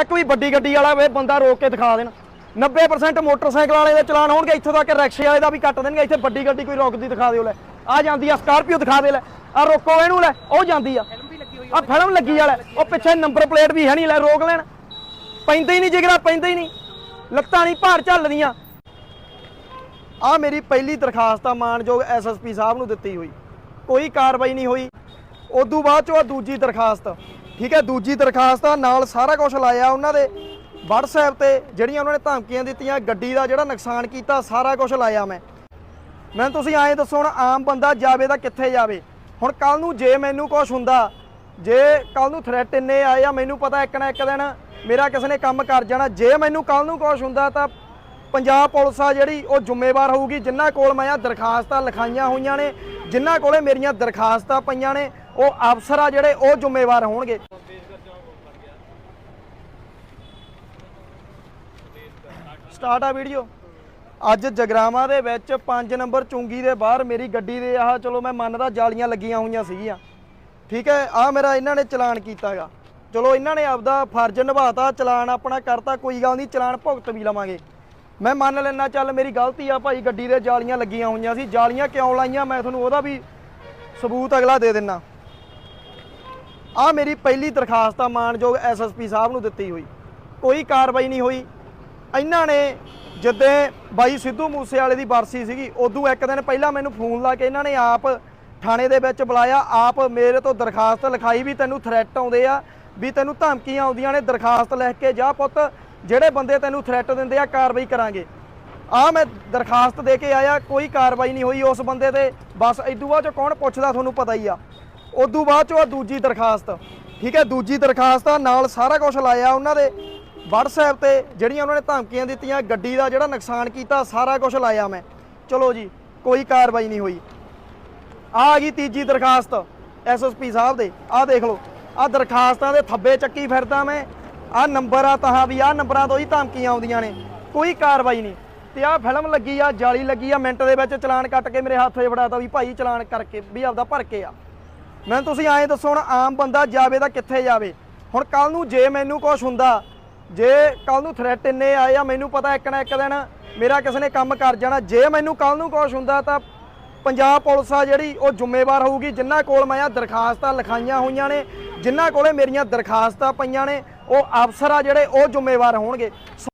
ਇੱਕ ਵੀ ਵੱਡੀ ਗੱਡੀ ਵਾਲਾ ਵੇ ਬੰਦਾ ਰੋਕ ਕੇ ਦਿਖਾ ਦੇਣ। 90% ਮੋਟਰਸਾਈਕਲ ਵਾਲੇ ਦੇ ਚਲਾਨ ਹੋਣਗੇ ਇੱਥੋਂ ਤੱਕ ਰਿਕਸ਼ੇ ਵਾਲੇ ਦਾ ਵੀ ਕੱਟ ਦੇਣਗੇ ਇੱਥੇ ਵੱਡੀ ਗੱਡੀ ਕੋਈ ਰੋਕਦੀ ਦਿਖਾ ਦਿਓ ਲੈ। ਆ ਜਾਂਦੀ ਆ ਸਕਾਰਪੀਓ ਦਿਖਾ ਦੇ ਲੈ। ਆ ਰੋਕੋ ਇਹਨੂੰ ਲੈ ਉਹ ਜਾਂਦੀ ਆ। ਆ ਫਿਲਮ ਲੱਗੀ ਵਾਲਾ ਉਹ ਪਿੱਛੇ ਨੰਬਰ ਪਲੇਟ ਵੀ ਹੈ ਨਹੀਂ ਲੈ ਰੋਕ ਲੈਣ। ਪੈਂਦਾ ਹੀ ਨਹੀਂ ਜਿਗਰਾ ਪੈਂਦਾ ਹੀ ਨਹੀਂ। ਲੱਤਾਂ ਨਹੀਂ ਭਾਰ ਝੱਲਦੀਆਂ। ਆ ਮੇਰੀ ਪਹਿਲੀ ਦਰਖਾਸਤ ਆ ਮਾਨਯੋਗ ਐਸਐਸਪੀ ਸਾਹਿਬ ਨੂੰ ਦਿੱਤੀ ਹੋਈ। ਕੋਈ ਕਾਰਵਾਈ ਨਹੀਂ ਹੋਈ। ਉਦੋਂ ਬਾਅਦ ਚੋਂ ਆ ਦੂਜੀ ਦਰਖਾਸਤ। ਠੀਕ ਹੈ, ਦੂਜੀ ਦਰਖਾਸਤ ਆ, ਨਾਲ ਸਾਰਾ ਕੁਝ ਲਾਇਆ ਉਹਨਾਂ ਦੇ। WhatsApp ਤੇ ਜਿਹੜੀਆਂ ਉਹਨਾਂ ਨੇ ਧਮਕੀਆਂ ਦਿੱਤੀਆਂ, ਗੱਡੀ ਦਾ ਜਿਹੜਾ ਨੁਕਸਾਨ ਕੀਤਾ, ਸਾਰਾ ਕੁਝ ਲਾਇਆ ਮੈਂ। ਮੈਂ ਤੁਸੀਂ ਐਂ ਦੱਸੋ ਹੁਣ ਆਮ ਬੰਦਾ ਜਾਵੇ ਤਾਂ ਕਿੱਥੇ ਜਾਵੇ? ਹੁਣ ਕੱਲ ਨੂੰ ਜੇ ਮੈਨੂੰ ਕੁਝ ਹੁੰਦਾ, ਜੇ ਕੱਲ ਨੂੰ ਥ੍ਰੈਟ ਇੰਨੇ ਆਏ ਆ, ਮੈਨੂੰ ਪਤਾ ਇੱਕ ਨਾ ਇੱਕ ਦਿਨ ਮੇਰਾ ਕਿਸੇ ਨੇ ਕੰਮ ਕਰ ਜਾਣਾ। ਜੇ ਮੈਨੂੰ ਕੱਲ ਨੂੰ ਕੁਝ ਹੁੰਦਾ ਤਾਂ ਪੰਜਾਬ ਪੁਲਿਸ ਆ ਜਿਹੜੀ, ਉਹ ਜ਼ਿੰਮੇਵਾਰ ਹੋਊਗੀ। ਜਿਨ੍ਹਾਂ ਕੋਲ ਮੈਂ ਆ ਦਰਖਾਸਤਾਂ ਲਿਖਾਈਆਂ ਹੋਈਆਂ ਨੇ, ਜਿਨ੍ਹਾਂ ਕੋਲੇ ਮੇਰੀਆਂ ਦਰਖਾਸਤਾਂ ਪਈਆਂ ਨੇ, ਉਹ ਅਫਸਰ ਆ ਜਿਹੜੇ, ਉਹ ਜ਼ਿੰਮੇਵਾਰ ਹੋਣਗੇ। ਸਟਾਰਟ ਆ ਵੀਡੀਓ। ਅੱਜ ਜਗਰਾਵਾਂ ਦੇ ਵਿੱਚ 5 ਨੰਬਰ ਚੁੰਗੀ ਦੇ ਬਾਹਰ ਮੇਰੀ ਗੱਡੀ ਦੇ ਆਹ, ਚਲੋ ਮੈਂ ਮੰਨਦਾ ਜਾਲੀਆਂ ਲੱਗੀਆਂ ਹੋਈਆਂ ਸੀਗੀਆਂ। ਠੀਕ ਹੈ ਆ ਮੇਰਾ ਇਹਨਾਂ ਨੇ ਚਲਾਨ ਕੀਤਾਗਾ ਚਲੋ ਇਹਨਾਂ ਨੇ ਆਪਦਾ ਫਰਜ਼ ਨਿਭਾਤਾ, ਚਲਾਨ ਆਪਣਾ ਕਰਤਾ, ਕੋਈ ਗੱਲ ਨਹੀਂ, ਚਲਾਨ ਭੁਗਤ ਵੀ ਲਵਾਂਗੇ। ਮੈਂ ਮੰਨ ਲੈਣਾ ਚੱਲ ਮੇਰੀ ਗਲਤੀ ਆ ਭਾਈ, ਗੱਡੀ ਦੇ ਜਾਲੀਆਂ ਲੱਗੀਆਂ ਹੋਈਆਂ ਸੀ, ਜਾਲੀਆਂ ਕਿਉਂ ਲਾਈਆਂ? ਮੈਂ ਤੁਹਾਨੂੰ ਉਹਦਾ ਵੀ ਸਬੂਤ ਅਗਲਾ ਦੇ ਦਿੰਨਾ ਆ ਮੇਰੀ ਪਹਿਲੀ ਦਰਖਾਸਤ ਆ, ਮਾਨਯੋਗ ਐਸਐਸਪੀ ਸਾਹਿਬ ਨੂੰ ਦਿੱਤੀ ਹੋਈ। ਕੋਈ ਕਾਰਵਾਈ ਨਹੀਂ ਹੋਈ। ਇਹਨਾਂ ਨੇ ਜਿੱਦੇ ਬਾਈ ਸਿੱਧੂ ਮੂਸੇ ਵਾਲੇ ਦੀ ਬਰਸੀ ਸੀਗੀ, ਉਦੋਂ ਇੱਕ ਦਿਨ ਪਹਿਲਾਂ ਮੈਨੂੰ ਫੋਨ ਲਾ ਕੇ ਇਹਨਾਂ ਨੇ ਆਪ ਥਾਣੇ ਦੇ ਵਿੱਚ ਬੁਲਾਇਆ। ਆਪ ਮੇਰੇ ਤੋਂ ਦਰਖਾਸਤ ਲਿਖਾਈ ਵੀ ਤੈਨੂੰ ਥ੍ਰੈਟ ਆਉਂਦੇ ਆ, ਵੀ ਤੈਨੂੰ ਧਮਕੀਆਂ ਆਉਂਦੀਆਂ ਨੇ, ਦਰਖਾਸਤ ਲਿਖ ਕੇ ਜਾ ਪੁੱਤ ਜਿਹੜੇ ਬੰਦੇ ਤੈਨੂੰ ਥ੍ਰੈਟ ਦਿੰਦੇ ਆ, ਕਾਰਵਾਈ ਕਰਾਂਗੇ। ਆ ਮੈਂ ਦਰਖਾਸਤ ਦੇ ਕੇ ਆਇਆ, ਕੋਈ ਕਾਰਵਾਈ ਨਹੀਂ ਹੋਈ ਉਸ ਬੰਦੇ ਤੇ। ਬਸ ਇਦੋਂ ਬਾਅਦ ਚ ਕੌਣ ਪੁੱਛਦਾ ਤੁਹਾਨੂੰ ਪਤਾ ਹੀ ਆ। ਉਦੋਂ ਬਾਅਦ ਚੋਂ ਆ ਦੂਜੀ ਦਰਖਾਸਤ। ਠੀਕ ਹੈ, ਦੂਜੀ ਦਰਖਾਸਤ ਆ, ਨਾਲ ਸਾਰਾ ਕੁਝ ਲਾਇਆ ਉਹਨਾਂ ਦੇ। WhatsApp ਤੇ ਜਿਹੜੀਆਂ ਉਹਨਾਂ ਨੇ ਧਮਕੀਆਂ ਦਿੱਤੀਆਂ, ਗੱਡੀ ਦਾ ਜਿਹੜਾ ਨੁਕਸਾਨ ਕੀਤਾ, ਸਾਰਾ ਕੁਝ ਲਾਇਆ ਮੈਂ। ਚਲੋ ਜੀ, ਕੋਈ ਕਾਰਵਾਈ ਨਹੀਂ ਹੋਈ। ਆ ਆ ਗਈ ਤੀਜੀ ਦਰਖਾਸਤ ਐਸਐਸਪੀ ਸਾਹਿਬ ਦੇ। ਆ ਦੇਖ ਲਓ ਆ ਦਰਖਾਸਤਾਂ ਦੇ ਥੱਬੇ ਚੱਕੀ ਫਿਰਦਾ ਮੈਂ। ਆ ਨੰਬਰ ਆ ਤਹਾਂ ਵੀ ਆ ਨੰਬਰਾਂ ਤੋਂ ਹੀ ਧਮਕੀਆਂ ਆਉਂਦੀਆਂ ਨੇ। ਕੋਈ ਕਾਰਵਾਈ ਨਹੀਂ। ਤੇ ਆ ਫਿਲਮ ਲੱਗੀ ਆ, ਜਾਲੀ ਲੱਗੀ ਆ, ਮਿੰਟ ਦੇ ਵਿੱਚ ਚਲਾਨ ਕੱਟ ਕੇ ਮੇਰੇ ਹੱਥ 'ਚ ਫੜਾਤਾ ਵੀ ਭਾਈ ਚਲਾਨ ਕਰਕੇ ਵੀ ਆਪਦਾ ਭਰ ਕੇ ਆ। ਮੈਨੂੰ ਤੁਸੀਂ ਐਂ ਦੱਸੋ ਹੁਣ ਆਮ ਬੰਦਾ ਜਾਵੇ ਤਾਂ ਕਿੱਥੇ ਜਾਵੇ? ਹੁਣ ਕੱਲ ਨੂੰ ਜੇ ਮੈਨੂੰ ਕੁਝ ਹੁੰਦਾ, ਜੇ ਕੱਲ ਨੂੰ ਥ੍ਰੈਟ ਇੰਨੇ ਆਏ ਆ, ਮੈਨੂੰ ਪਤਾ ਇੱਕ ਨਾ ਇੱਕ ਦਿਨ ਮੇਰਾ ਕਿਸੇ ਨੇ ਕੰਮ ਕਰ ਜਾਣਾ। ਜੇ ਮੈਨੂੰ ਕੱਲ ਨੂੰ ਕੁਝ ਹੁੰਦਾ ਤਾਂ ਪੰਜਾਬ ਪੁਲਿਸ ਆ ਜਿਹੜੀ, ਉਹ ਜ਼ਿੰਮੇਵਾਰ ਹੋਊਗੀ। ਜਿਨ੍ਹਾਂ ਕੋਲ ਮੈਂ ਆ ਦਰਖਾਸਤਾਂ ਲਿਖਾਈਆਂ ਹੋਈਆਂ ਨੇ, ਜਿਨ੍ਹਾਂ ਕੋਲੇ ਮੇਰੀਆਂ ਦਰਖਾਸਤਾਂ ਪਈਆਂ ਨੇ ਉਹ ਅਫਸਰ ਆ ਜਿਹੜੇ ਉਹ ਜ਼ਿੰਮੇਵਾਰ ਹੋਣਗੇ।